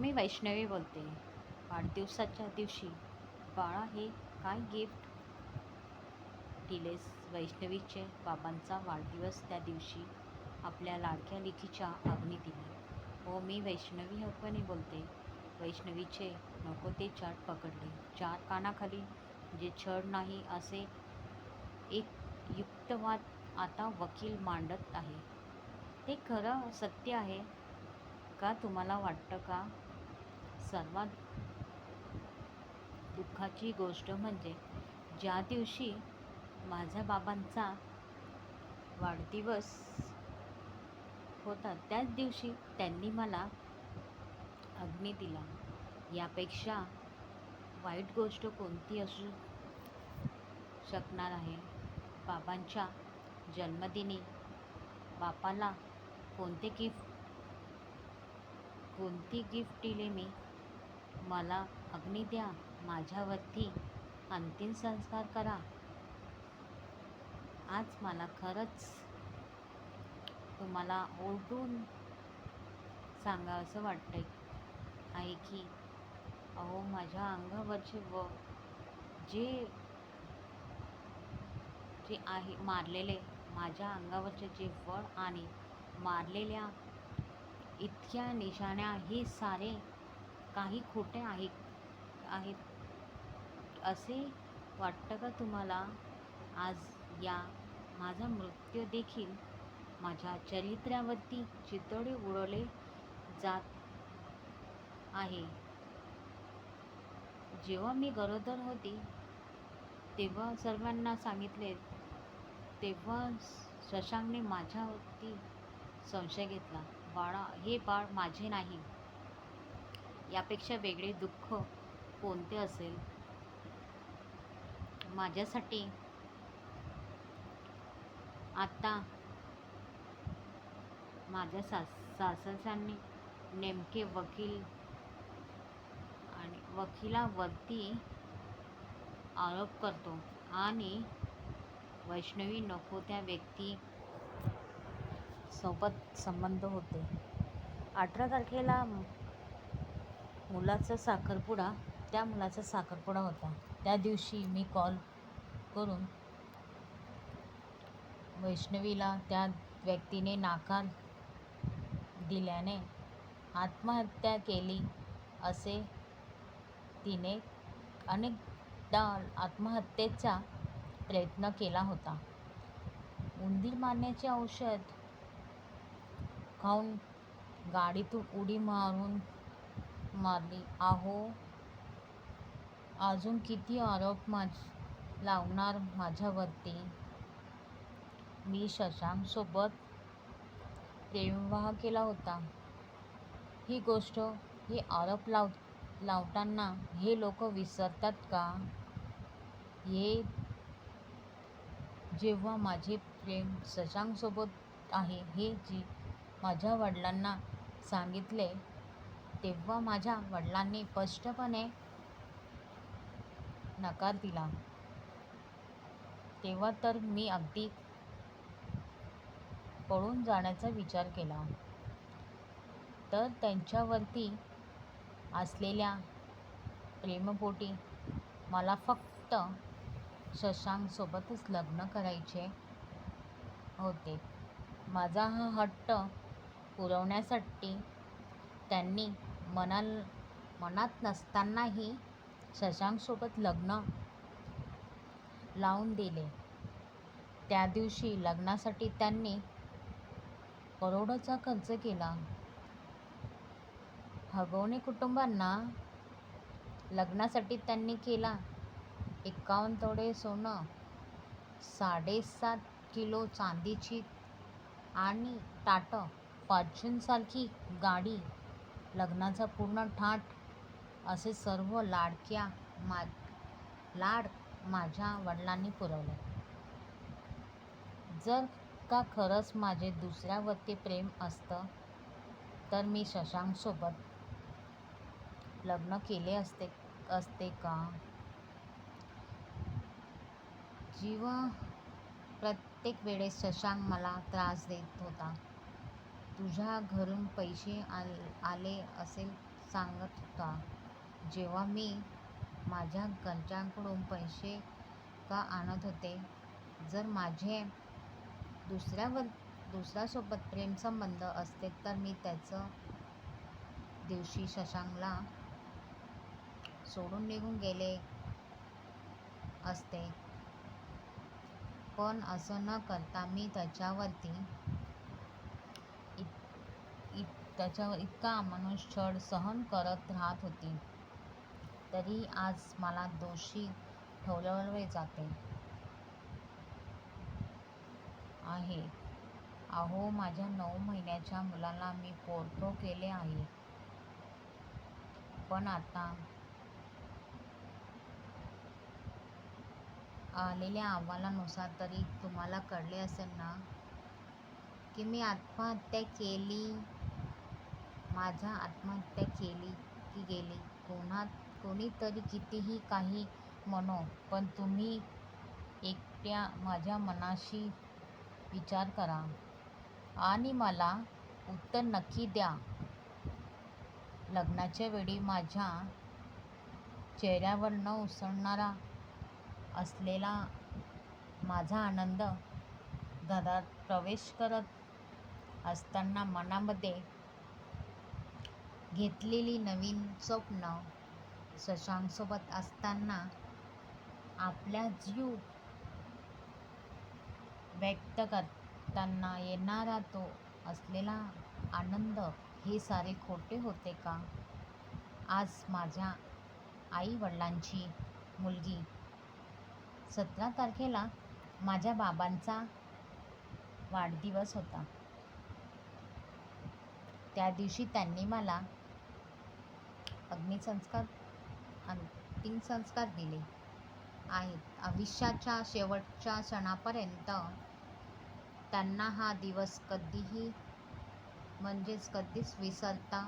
मी वैष्णवी बोलते. वाढदिवसाच्या दिवशी बाळा हे काय गिफ्ट दिलेस वैष्णवीचे बाबांचा वाढदिवस त्या दिवशी आपल्या लाडक्या लिखीच्या आग्नी दिली हो मी वैष्णवी हक्कने बोलते. वैष्णवीचे नको ते चाट पकडले. चार कानाखाली जे छळ नाही असे एक युक्तवाद आता वकील मांडत आहे. ते खरं सत्य आहे का? तुम्हाला वाटतं का? सर्वात दुःखाची गोष्ट म्हणजे ज्या दिवशी माझ्या बाबांचा वाढदिवस होता त्याच दिवशी त्यांनी मला अग्नी दिला. यापेक्षा वाईट गोष्ट कोणती असू शकणार आहे? बाबांच्या जन्मदिनी बापाला कोणते गिफ्ट कोणती गिफ्ट दिले मी? मला अग्नी द्या माझ्यावरती अंतिम संस्कार करा. आज मला खरंच तुम्हाला ओरडून सांगावंसं वाटतंय. आहे की अहो माझ्या अंगावरचे व जे जे आहे मारलेले माझ्या अंगावरचे जे वळ आणि मारलेल्या इतक्या निशाण्या हे सारे काही खोटे आहे आहेत. असे वाटतं का तुम्हाला? आज या माझा मृत्यू देखील माझ्या चरित्र्यावरती चितोडे उडवले जात आहे. जेव्हा मी गरोदर होती तेव्हा सर्वांना सांगितले तेव्हा शशांकने माझ्यावरती संशय घेतला. बाळा हे बाळ माझे नाही. यापेक्षा वेगळे दुःख कोणते असेल? माझ्यासाठी? आत्ता माझ्या सास सासरसांनी नेमके वकील आणि वकिलावरती आरोप करतो आणि वैष्णवी नको त्या व्यक्ती सोबत संबंध होते. अठरा तारखेला मुलाचा साखरपुडा त्या मुलाचा साखरपुडा होता. त्या दिवशी मी कॉल करून वैष्णवीला त्या व्यक्तीने नाकार दिल्याने आत्महत्या केली असे तिने अनेकदा आत्महत्येचा प्रयत्न केला होता. उंदीर मारण्याचे औषध खाऊन गाडीतून उडी मारून मारली. आहो अजून किती आरोप माझ लावणार माझ्यावरती? मी शशांकसोबत प्रेमविवाह केला होता. ही गोष्ट ही आरोप लाव लावताना हे लोक विसरतात का? हे जेव्हा माझे प्रेम शशांकसोबत आहे हे जी माझ्या वडिलांना सांगितले तेव्हा माझ्या वडिलांनी स्पष्टपणे नकार दिला. तेव्हा तर मी अगदी पळून जाण्याचा विचार केला. तर त्यांच्यावरती असलेल्या प्रेमपोटी मला फक्त शशांकसोबतच लग्न करायचे होते. माझा हा हट्ट पुरवण्यासाठी त्यांनी मनाल मनात नसतानाही शशांकसोबत लग्न लावून दिले. त्या दिवशी लग्नासाठी त्यांनी करोडोचा खर्च केला. हगवणे कुटुंबांना लग्नासाठी त्यांनी केला एकावन्न तोडे सोनं साडेसात किलो चांदीची आणि टाटं फॉर्च्यूनसारखी गाडी लग्नाचा पूर्ण थाट असे सर्व लाडक्या मा लाड माझ्या वडिलांनी पुरवले. जर का खरंच माझे दुसऱ्यावरती प्रेम असतं तर मी शशांकसोबत लग्न केले असते असते का? जीव प्रत्येक वेळेस शशांक मला त्रास देत होता तुझ्या घरून पैसे आल आले असेल सांगत होता. जेव्हा मी माझ्या घरच्यांकडून पैसे का आणत होते जर माझे दुसऱ्यावर दुसऱ्यासोबत प्रेमसंबंध असते तर मी त्याचं दिवशी शशांकला सोडून निघून गेले असते. पण असं न करता मी त्याच्यावरती त्याच्यावर इतका अमानुष छळ सहन करत राहत होती. तरी आज मला दोषी ठरवले जाते. आहे. अहो माझ्या नऊ महिन्याच्या मुलाला मी पोरतो केले आहे. पण आता आलेल्या अहवालानुसार तरी तुम्हाला कळले असेल ना की मी आत्महत्या केली? माझा आत्महत्या केली की गेली? कोणा कोणीतरी कितीही काही म्हणो पण तुम्ही एकट्या माझ्या मनाशी विचार करा. आणि मला उत्तर नक्की द्या. लग्नाच्या वेळी माझ्या चेहऱ्यावर न उसळणारा असलेला माझा आनंद घरात प्रवेश करत असताना मनामध्ये घेतलेली नवीन स्वप्न शशांकसोबत असताना आपला जीव व्यक्त करताना येणारा तो असलेला आनंद हे सारे खोटे होते का? आज माझ्या आई वडिलांची मुलगी सतरा तारखेला माझ्या बाबांचा वाढदिवस होता. त्या दिवशी त्यांनी मला अग्निसंस्कार अंतिम संस्कार दिले आहेत. आयुष्याच्या शेवटच्या क्षणापर्यंत त्यांना हा दिवस कधीही म्हणजेच कधीच विसरता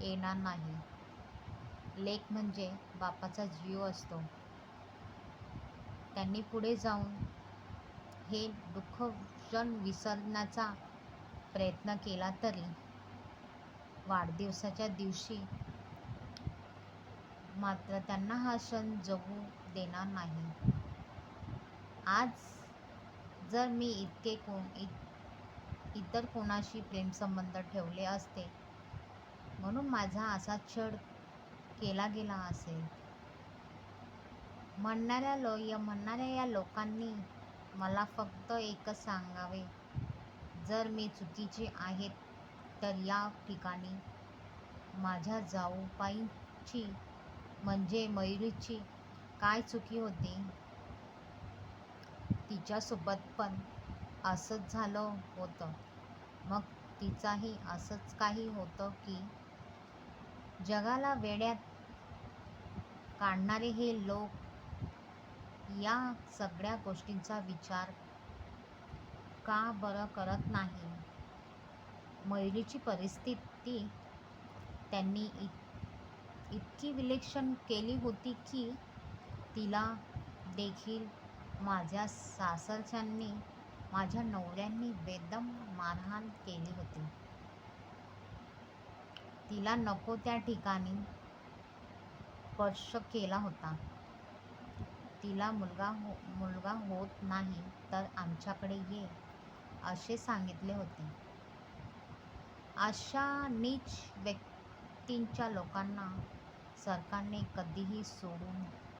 येणार नाही. लेख म्हणजे बापाचा जीव असतो. त्यांनी पुढे जाऊन हे दुःख क्षण विसरण्याचा प्रयत्न केला तरी वाढदिवसाच्या दिवशी मात्र त्यांना हा क्षण जगू देणार नाही. आज जर मी इतके कोण इत इतर कोणाशी प्रेमसंबंध ठेवले असते म्हणून माझा असा छळ केला गेला असेल. म्हणणाऱ्या लो या म्हणणाऱ्या या लोकांनी मला फक्त एकच सांगावे. जर मी चुकीचे आहेत तर या ठिकाणी माझ्या जाऊबाईंची म्हणजे मयुरीची काय चुकी होती? तिच्यासोबत पण असंच झालं होतं. मग तिचाही असंच काही होतं की जगाला वेड्यात काढणारे हे लोक या सगळ्या गोष्टींचा विचार का बरं करत नाही? मयुरीची परिस्थिती त्यांनी इत इतकी विलक्षण केली होती की तिला देखील माझ्या सासरच्यांनी माझ्या नवऱ्यांनी बेदम मारहाण केली होती. तिला नको त्या ठिकाणी स्पर्श केला होता. तिला मुलगा हो मुलगा होत नाही तर आमच्याकडे ये असे सांगितले होते. अशा नीच व्यक्तींच्या लोकांना सरकारने कधीही सोडून